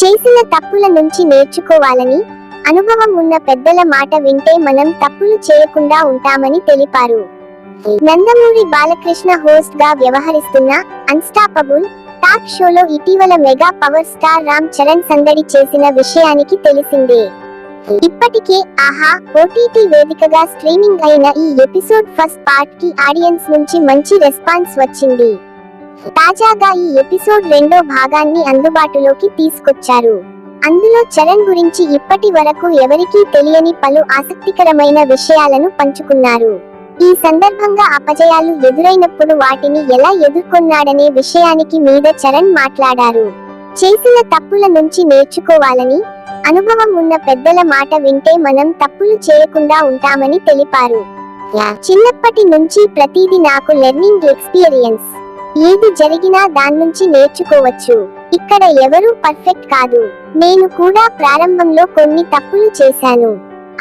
చేసిన తప్పుల నుంచి నేర్చుకోవాలని అనుభవం ఉన్న పెద్దల మాట వింటే మనం తప్పులు చేయకుండా ఉంటామని తెలిపారు. నందమూరి బాలకృష్ణ హోస్ట్గా వ్యవహరిస్తున్న అన్స్టాపబుల్ టాక్ షోలో ఇటీవల mega power star Ram Charan సందడి చేసిన విషయానికి తెలిసిందే. ఇప్పటికే ఆహా ఓటీటీ వేదికగా స్ట్రీమింగ్ అయిన ఈ ఎపిసోడ్ ఫస్ట్ పార్ట్కి ఆడియన్స్ నుంచి మంచి రెస్పాన్స్ వచ్చింది. తాజాగా ఈ ఎపిసోడ్ రెండో భాగాన్ని అందుబాటులోకి తీసుకొచ్చారు. అందులో చరణ్ గురించి ఇప్పటి వరకు ఎవరికీ తెలియని పలు ఆసక్తికరమైన విషయాలను పంచుకున్నారు. ఈ సందర్భంగా అపజయాలు ఎదురైనప్పుడు వాటిని ఎలా ఎదుర్కొన్నాడనే విషయానికి మీద చరణ్ మాట్లాడారు. చేసిన తప్పుల నుంచి నేర్చుకోవాలని అనుభవం ఉన్న పెద్దల మాట వింటే మనం తప్పులు చేయకుండా ఉంటామని తెలిపారు. చిన్నప్పటి నుంచి ప్రతిదీ నాకు లెర్నింగ్ ఎక్స్పీరియన్స్. ఏది జరిగినా దాని నుంచి నేర్చుకోవచ్చు. ఇక్కడ ఎవరూ పర్ఫెక్ట్ కాదు. నేను కూడా ప్రారంభంలో కొన్ని తప్పులు చేశాను.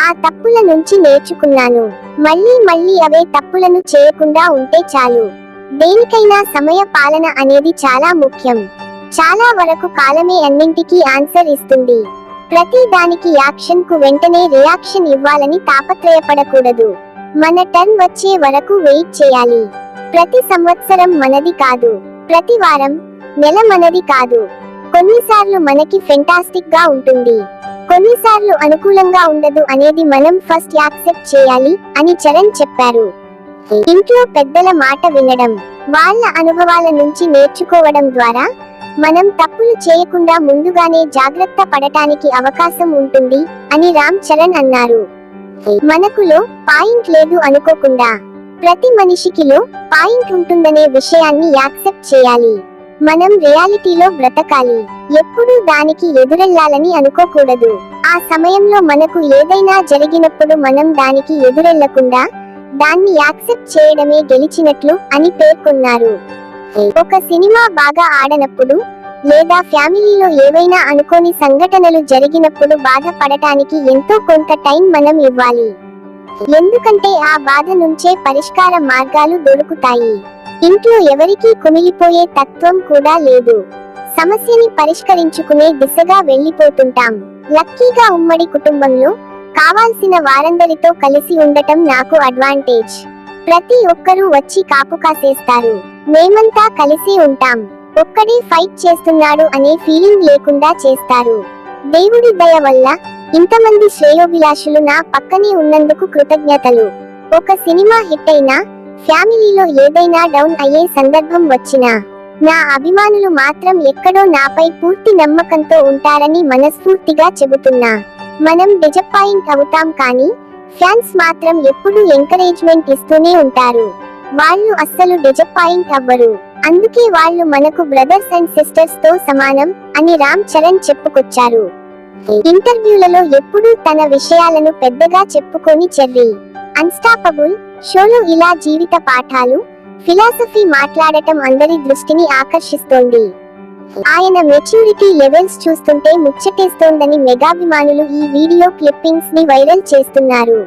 ఆ తప్పుల నుంచి నేర్చుకున్నాను. మళ్ళీ మళ్ళీ అవే తప్పులను చేయకుండా ఉంటే చాలు. దేనికైనా సమయ పాలన అనేది చాలా ముఖ్యం. చాలా వరకు కాలమే అన్నింటికీ ఆన్సర్ ఇస్తుంది. ప్రతి దానికి యాక్షన్కు వెంటనే రియాక్షన్ ఇవ్వాలని తాపత్రయపడకూడదు. మన టర్న్ వచ్చే వరకు వెయిట్ చేయాలి. ప్రతి సంవత్సరం మనది కాదు ప్రతి వారం నెల మనది కాదు. కొన్నిసార్లు మనకి ఫెంటాస్టిక్గా ఉంటుంది. కొన్నిసార్లు అనుకూలంగా ఉండదు అనేది మనం ఫస్ట్ యాక్సెప్ట్ చేయాలి అని చరణ్ చెప్పారు. ఇంట్లో పెద్దల మాట వినడం వాళ్ళ అనుభవాల నుంచి నేర్చుకోవడం ద్వారా మనం తప్పులు చేయకుండా ముందుగానే జాగ్రత్త పడటానికి అవకాశం ఉంటుంది అని రామ్ చరణ్ అన్నారు. మనకులో పాయింట్ లేదు అనుకోకుండా ప్రతి మనిషికిలో పాయింట్ ఉంటుందనే విషయాన్ని యాక్సెప్ట్ చేయాలి. మనం రియాలిటీలో బ్రతకాలి. ఎప్పుడూ దానికి ఎదురెళ్ళాలని అనుకోకూడదు. ఆ సమయంలో మనకు ఏదైనా జరిగినప్పుడు మనం దానికి ఎదురెళ్ళకుండా దాన్ని యాక్సెప్ట్ చేయడమే గెలిచినట్లు అని పేర్కొన్నారు. ఒక సినిమా బాగా ఆడనప్పుడు లేదా ఫ్యామిలీలో ఏవైనా అనుకోని సంఘటనలు జరిగినప్పుడు బాధపడటానికి ఎంతో కొంత టైం మనం ఇవ్వాలి. ఎందుకంటే ఆ బాధ నుంచే పరిష్కార మార్గాలు దొరుకుతాయి. ఇంట్లో ఎవరికీ కుమిలిపోయే తత్వం కూడా లేదు. సమస్యని పరిష్కరించుకునే దిశగా వెళ్ళిపోతుంటాం. లక్కీగా ఉమ్మడి కుటుంబంలో కావాల్సిన వారందరితో కలిసి ఉండటం నాకు అడ్వాంటేజ్. ప్రతి ఒక్కరూ వచ్చి కాపు కాసేస్తారు. మేమంతా కలిసి ఉంటాం. ఒక్కడే ఫైట్ చేస్తున్నాడు అనే ఫీలింగ్ లేకుండా చేస్తారు. దేవుడి దయ వల్ల ఇంతమంది శ్రేయోభిలాషులు నా పక్కనే ఉన్నందుకు కృతజ్ఞతలు. ఒక సినిమా హిట్ అయినా ఫ్యామిలీలో ఏదైనా డౌన్ అయ్యే సందర్భం వచ్చినా నా అభిమానులు మాత్రం ఎక్కడో నాపై పూర్తి నమ్మకంతో ఉంటారని మనస్ఫూర్తిగా చెబుతున్నా. మనం డిజపాయింట్ అవుతాం కానీ ఫ్యాన్స్ మాత్రం ఎప్పుడూ ఎంకరేజ్మెంట్ ఇస్తూనే ఉంటారు. వాళ్ళు అస్సలు డిజపాయింట్ అవ్వరు. అందుకే వాళ్ళు మనకు బ్రదర్స్ అండ్ సిస్టర్స్తో సమానం అని రామ్ చరణ్ చెప్పుకొచ్చారు. ఇంటర్వ్యూలలో ఎప్పుడూ తన విషయాలను పెద్దగా చెప్పుకొని చెర్రీ. అన్స్టాపబుల్ షోలో ఇలా జీవిత పాఠాలు ఫిలాసఫీ మాట్లాడటం అందరి దృష్టిని ఆకర్షిస్తోంది. ఆయన మెచ్యూరిటీ లెవెల్స్ చూస్తుంటే ముచ్చటేస్తోందని మెగాభిమానులు ఈ వీడియో క్లిప్పింగ్స్ని వైరల్ చేస్తున్నారు.